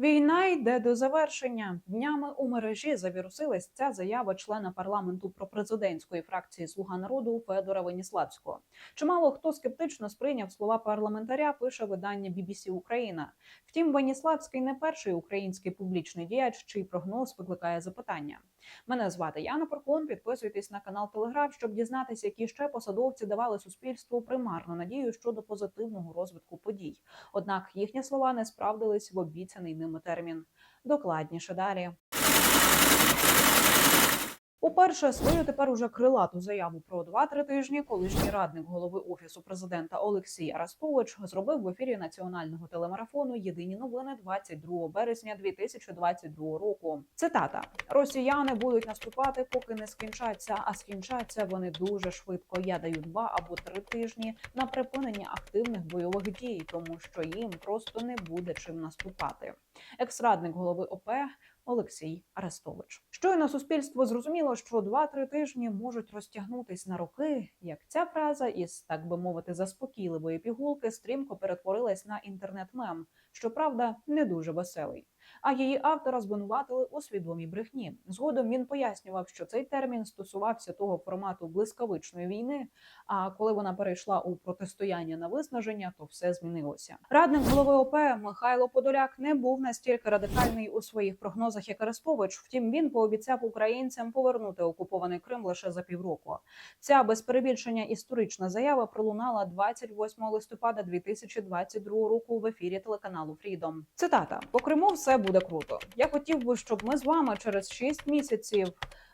Війна йде до завершення. Днями у мережі завірусилась ця заява члена парламенту про президентської фракції Слуга народу Федора Веніславського. Чимало хто скептично сприйняв слова парламентаря, пише видання BBC Україна. Втім, Веніславський не перший український публічний діяч, чий прогноз викликає запитання. Мене звати Яна Паркун. Підписуйтесь на канал Телеграф, щоб дізнатися, які ще посадовці давали суспільству примарну надію щодо позитивного розвитку подій. Однак їхні слова не справдились в обіцяний ними термін. Докладніше далі. Уперше свою тепер уже крилату заяву про 2-3 тижні колишній радник голови офісу президента Олексій Арестович зробив в ефірі національного телемарафону Єдині новини 22 березня 2022 року. Цитата: Росіяни будуть наступати, поки не скінчаться. А скінчаться вони дуже швидко. Я даю два або три тижні на припинення активних бойових дій, тому що їм просто не буде чим наступати. Екс-радник голови ОП Олексій Арестович. Щойно суспільство зрозуміло, що 2-3 тижні можуть розтягнутись на роки, як ця фраза із так би мовити заспокійливої пігулки стрімко перетворилась на інтернет-мем, щоправда, не дуже веселий. А її автора звинуватили у свідомій брехні. Згодом він пояснював, що цей термін стосувався того формату блискавичної війни. А коли вона перейшла у протистояння на виснаження, то все змінилося. Радник голови ОП Михайло Подоляк не був настільки радикальний у своїх прогнозах, як Арестович. Втім, він пообіцяв українцям повернути окупований Крим лише за півроку. Ця без перебільшення історична заява пролунала 28 листопада 2022 року в ефірі телеканалу Фрідом. Цитата: по Криму все буде круто. Я хотів би, щоб ми з вами через 6 місяців.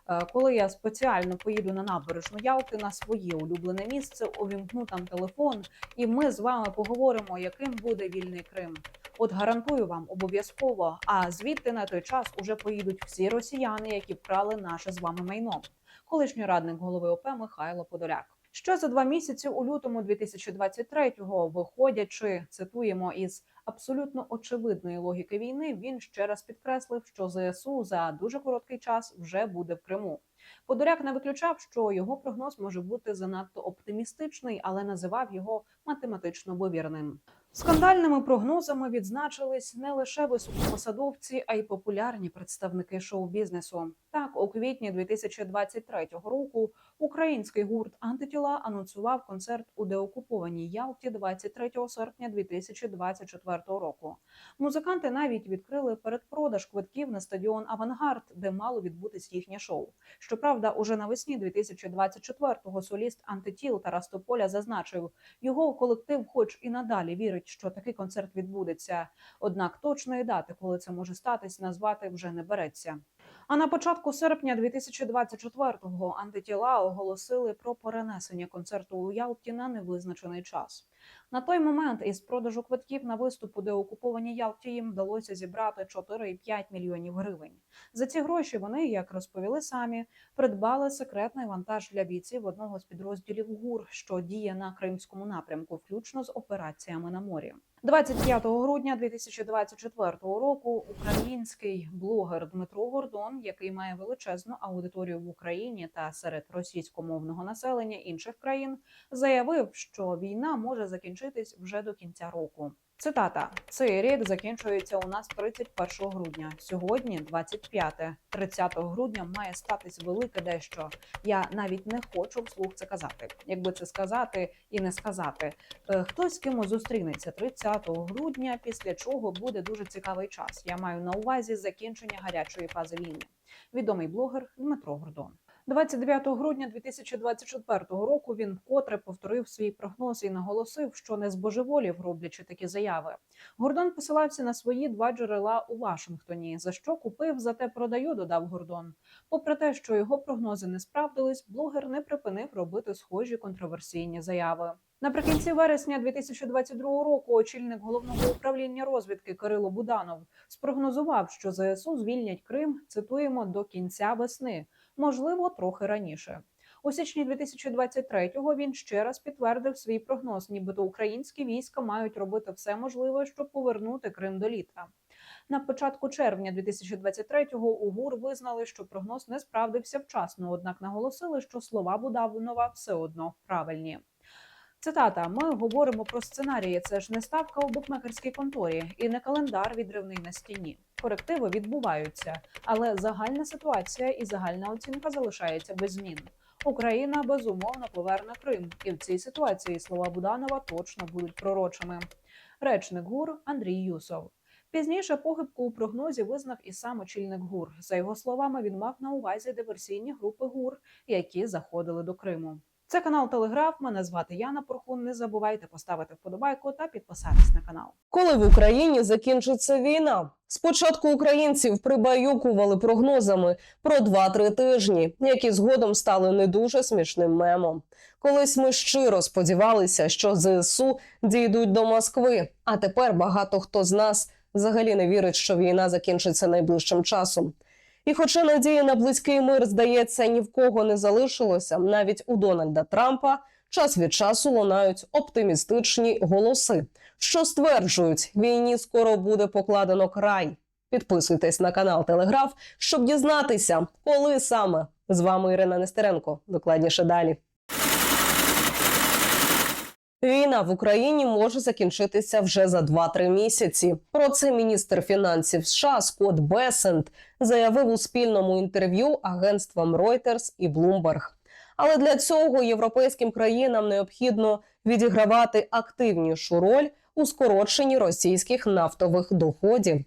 е, Коли я спеціально поїду на набережну Ялти на своє улюблене місце, увімкну там телефон, і ми з вами поговоримо, яким буде вільний Крим. От гарантую вам обов'язково. А звідти на той час уже поїдуть всі росіяни, які вкрали наше з вами майно. Колишній радник голови ОП Михайло Подоляк. Ще за два місяці у лютому 2023-го, виходячи, цитуємо із абсолютно очевидної логіки війни, він ще раз підкреслив, що ЗСУ за дуже короткий час вже буде в Криму. Подоляк не виключав, що його прогноз може бути занадто оптимістичний, але називав його математично вивірним. Скандальними прогнозами відзначились не лише високопосадовці, а й популярні представники шоу-бізнесу. Так, у квітні 2023 року український гурт Антитіла анонсував концерт у деокупованій Ялті 23 серпня 2024 року. Музиканти навіть відкрили передпродаж квитків на стадіон Авангард, де мало відбутись їхнє шоу. Щоправда, уже навесні 2024-го соліст антитіл Тарас Тополя зазначив, його колектив, хоч і надалі вірить, що такий концерт відбудеться. Однак точної дати, коли це може статись, назвати вже не береться. А на початку серпня 2024-го антитіла оголосили про перенесення концерту у Ялті на невизначений час. На той момент із продажу квитків на виступ у деокупованій Ялті їм вдалося зібрати 4,5 мільйонів гривень. За ці гроші вони, як розповіли самі, придбали секретний вантаж для бійців одного з підрозділів ГУР, що діє на кримському напрямку, включно з операціями на морі. 25 грудня 2024 року український блогер Дмитро Гордон, який має величезну аудиторію в Україні та серед російськомовного населення інших країн, заявив, що війна може закінчитись вже до кінця року. Цитата: цей рік закінчується у нас 31 грудня. Сьогодні 25. 30 грудня має статись велике дещо. Я навіть не хочу вслух це казати. Якби це сказати і не сказати. Е, Хтось з кимось зустрінеться 30 грудня, після чого буде дуже цікавий час. Я маю на увазі закінчення гарячої фази війни. Відомий блогер Дмитро Гордон. 29 грудня 2024 року він вкотре повторив свій прогноз і наголосив, що не збожеволів, роблячи такі заяви. Гордон посилався на свої два джерела у Вашингтоні. За що купив, зате продаю, додав Гордон. Попри те, що його прогнози не справдились, блогер не припинив робити схожі контроверсійні заяви. Наприкінці вересня 2022 року очільник головного управління розвідки Кирило Буданов спрогнозував, що ЗСУ звільнять Крим. Цитуємо до кінця весни, можливо, трохи раніше. У січні 2023-го він ще раз підтвердив свій прогноз, нібито українські війська мають робити все можливе, щоб повернути Крим до літа. На початку червня 2023-го у ГУР визнали, що прогноз не справдився вчасно однак наголосили, що слова Будавунова все одно правильні. Цитата: Ми говоримо про сценарії. Це ж не ставка у букмекерській конторі і не календар відривний на стіні. Корективи відбуваються, але загальна ситуація і загальна оцінка залишається без змін. Україна безумовно поверне Крим, і в цій ситуації слова Буданова точно будуть пророчими. Речник ГУР Андрій Юсов. Пізніше похибку у прогнозі визнав і сам очільник ГУР. За його словами, він мав на увазі диверсійні групи ГУР, які заходили до Криму. Це канал Телеграф. Мене звати Яна Порхун. Не забувайте поставити вподобайку та підписатись на канал. Коли в Україні закінчиться війна? Спочатку українців прибаюкували прогнозами про 2-3 тижні, які згодом стали не дуже смішним мемом. Колись ми щиро сподівалися, що ЗСУ дійдуть до Москви. А тепер багато хто з нас взагалі не вірить, що війна закінчиться найближчим часом. І хоча надії на близький мир, здається, ні в кого не залишилося, навіть у Дональда Трампа час від часу лунають оптимістичні голоси, що стверджують, війні скоро буде покладено край. Підписуйтесь на канал Телеграф, щоб дізнатися, коли саме з вами Ірина Нестеренко. Докладніше далі. Війна в Україні може закінчитися вже за 2-3 місяці. Про це міністр фінансів США Скотт Бесент заявив у спільному інтерв'ю агентствам Reuters і Bloomberg. Але для цього європейським країнам необхідно відігравати активнішу роль у скороченні російських нафтових доходів.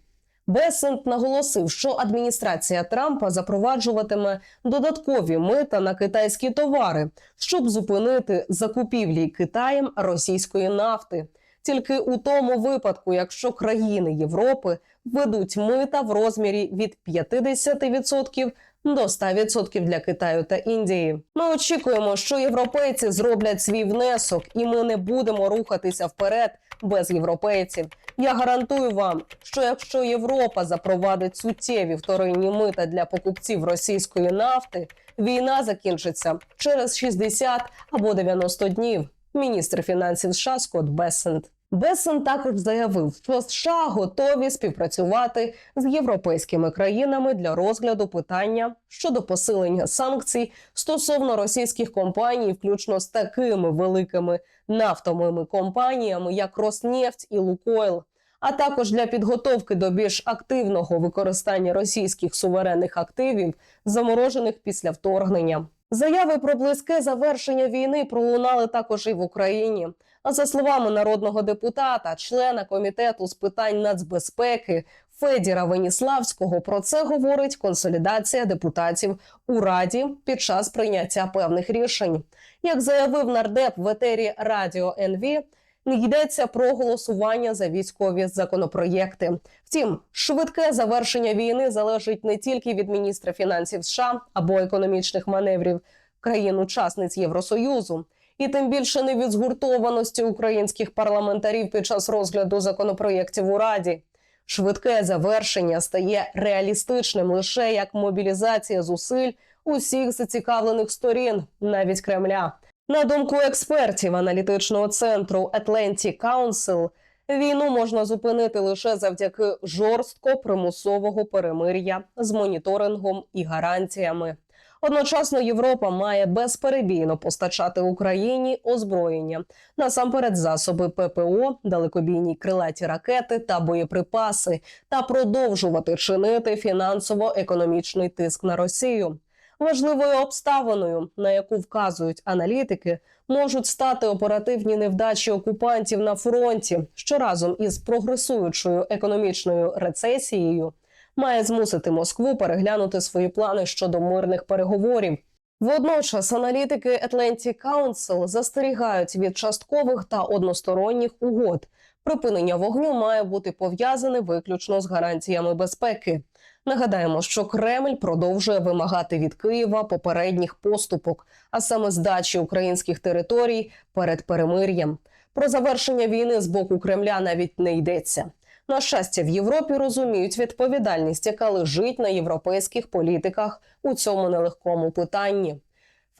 Бесент наголосив, що адміністрація Трампа запроваджуватиме додаткові мита на китайські товари, щоб зупинити закупівлі Китаєм російської нафти. Тільки у тому випадку, якщо країни Європи введуть мита в розмірі від 50% до 100% для Китаю та Індії. Ми очікуємо, що європейці зроблять свій внесок, і ми не будемо рухатися вперед без європейців. Я гарантую вам, що якщо Європа запровадить суттєві вторинні мита для покупців російської нафти, війна закінчиться через 60 або 90 днів. Міністр фінансів США Скотт Бесент. Бесен також заявив, що США готові співпрацювати з європейськими країнами для розгляду питання щодо посилення санкцій стосовно російських компаній, включно з такими великими нафтовими компаніями, як Роснефть і Лукойл, а також для підготовки до більш активного використання російських суверенних активів, заморожених після вторгнення. Заяви про близьке завершення війни пролунали також і в Україні. А за словами народного депутата, члена комітету з питань нацбезпеки Федіра Веніславського, про це говорить консолідація депутатів у раді під час прийняття певних рішень. Як заявив нардеп в етері Радіо НВ, не йдеться про голосування за військові законопроєкти. Втім, швидке завершення війни залежить не тільки від міністра фінансів США або економічних маневрів країн-учасниць Євросоюзу, і тим більше не від згуртованості українських парламентарів під час розгляду законопроєктів у Раді. Швидке завершення стає реалістичним лише як мобілізація зусиль усіх зацікавлених сторін, навіть Кремля. На думку експертів аналітичного центру Atlantic Council, війну можна зупинити лише завдяки жорстко примусового перемир'я з моніторингом і гарантіями. Одночасно Європа має безперебійно постачати Україні озброєння, насамперед засоби ППО, далекобійні крилаті ракети та боєприпаси, та продовжувати чинити фінансово-економічний тиск на Росію. Важливою обставиною, на яку вказують аналітики, можуть стати оперативні невдачі окупантів на фронті, що разом із прогресуючою економічною рецесією має змусити Москву переглянути свої плани щодо мирних переговорів. Водночас аналітики Atlantic Council застерігають від часткових та односторонніх угод. Припинення вогню має бути пов'язане виключно з гарантіями безпеки. Нагадаємо, що Кремль продовжує вимагати від Києва попередніх поступок, а саме здачі українських територій перед перемир'ям. Про завершення війни з боку Кремля навіть не йдеться. На щастя, в Європі розуміють відповідальність, яка лежить на європейських політиках у цьому нелегкому питанні.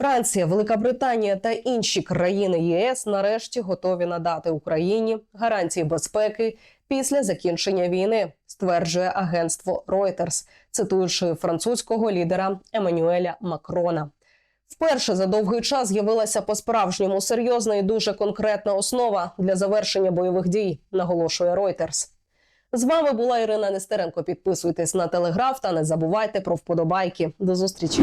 Франція, Велика Британія та інші країни ЄС нарешті готові надати Україні гарантії безпеки після закінчення війни, стверджує агентство Reuters, цитуючи французького лідера Еммануеля Макрона. Вперше за довгий час з'явилася по справжньому серйозна і дуже конкретна основа для завершення бойових дій, наголошує Reuters. З вами була Ірина Нестеренко. Підписуйтесь на телеграф та не забувайте про вподобайки. До зустрічі.